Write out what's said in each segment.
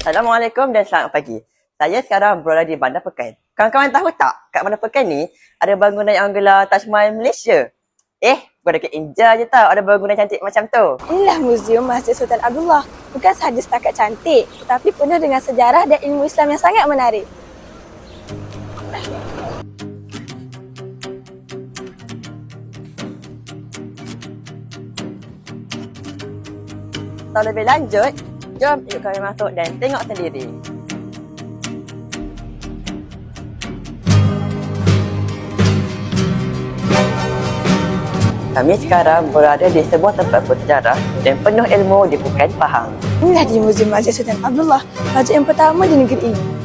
Assalamualaikum dan selamat pagi. Saya sekarang berada di Bandar Pekan. Kawan-kawan tahu tak, kat Bandar Pekan ni ada bangunan yang gelar Taj Mahal Malaysia. Eh, bukan dekat Inja je tau ada bangunan cantik macam tu. Inilah Muzium Masjid Sultan Abdullah. Bukan sahaja setakat cantik, tetapi penuh dengan sejarah dan ilmu Islam yang sangat menarik. Tahu lebih lanjut, jom ikut kami masuk dan tengok sendiri. Kami sekarang berada di sebuah tempat bersejarah dan penuh ilmu di Pekan Pahang. Inilah di Muzium Masjid Sultan Abdullah, masjid yang pertama di negeri ini.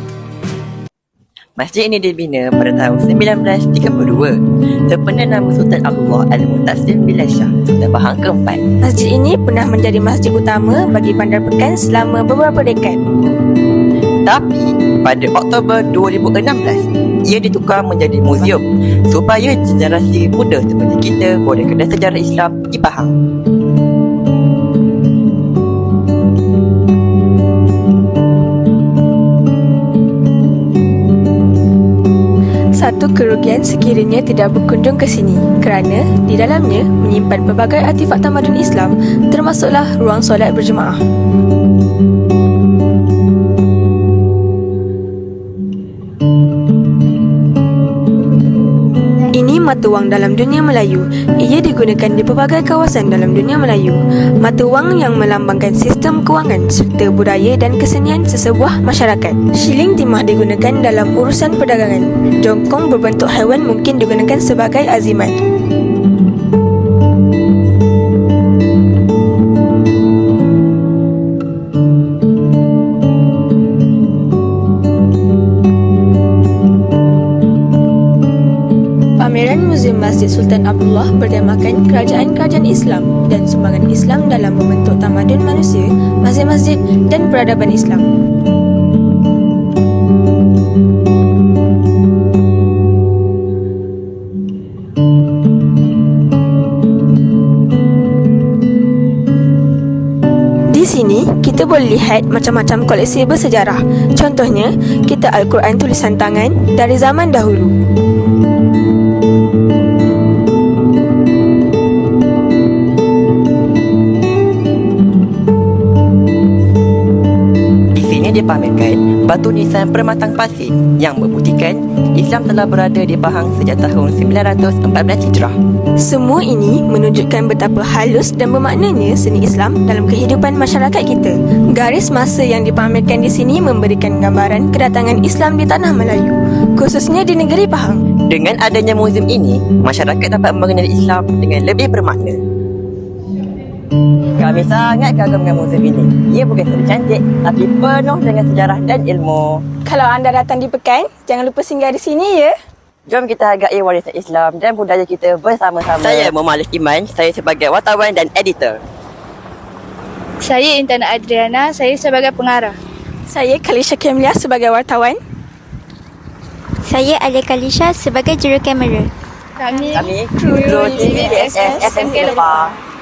Masjid ini dibina pada tahun 1932 terpena nama Sultan Abdullah Al-Mutasim Billah Shah, Sultan Pahang keempat. Masjid ini pernah menjadi masjid utama bagi Bandar Pekan selama beberapa dekad. Tapi pada Oktober 2016, ia ditukar menjadi muzium supaya generasi muda seperti kita boleh kenal sejarah Islam di Pahang. Satu kerugian sekiranya tidak berkunjung ke sini kerana di dalamnya menyimpan pelbagai artifak tamadun Islam termasuklah ruang solat berjemaah. Mata wang dalam dunia Melayu. Ia digunakan di pelbagai kawasan dalam dunia Melayu. Mata wang yang melambangkan sistem kewangan serta budaya dan kesenian sesebuah masyarakat. Shilling timah digunakan dalam urusan perdagangan. Jongkong berbentuk haiwan mungkin digunakan sebagai azimat. Masjid Sultan Abdullah bertemakan kerajaan-kerajaan Islam dan sumbangan Islam dalam membentuk tamadun manusia, masjid-masjid dan peradaban Islam. Kita boleh lihat macam-macam koleksi bersejarah. Contohnya, kita Al-Quran tulisan tangan dari zaman dahulu. Dipamerkan batu nisan permatang pasir yang membuktikan Islam telah berada di Pahang sejak tahun 914 Hijrah. Semua ini menunjukkan betapa halus dan bermaknanya seni Islam dalam kehidupan masyarakat kita. Garis masa yang dipamerkan di sini memberikan gambaran kedatangan Islam di tanah Melayu, khususnya di negeri Pahang. Dengan adanya muzium ini, masyarakat dapat mengenali Islam dengan lebih bermakna. Kami sangat kagum dengan muzium ini. Ia bukan sahaja cantik, tapi penuh dengan sejarah dan ilmu. Kalau anda datang di Pekan, jangan lupa singgah di sini ya. Jom kita hargai warisan Islam dan budaya kita bersama-sama. Saya Muhammad Iman, saya sebagai wartawan dan editor. Saya Intan Adriana, saya sebagai pengarah. Saya Kalisha Kemlia sebagai wartawan. Saya Ali Kalisha sebagai juru kamera. Kami, Kami, Kru TV BSS SMK Lepah.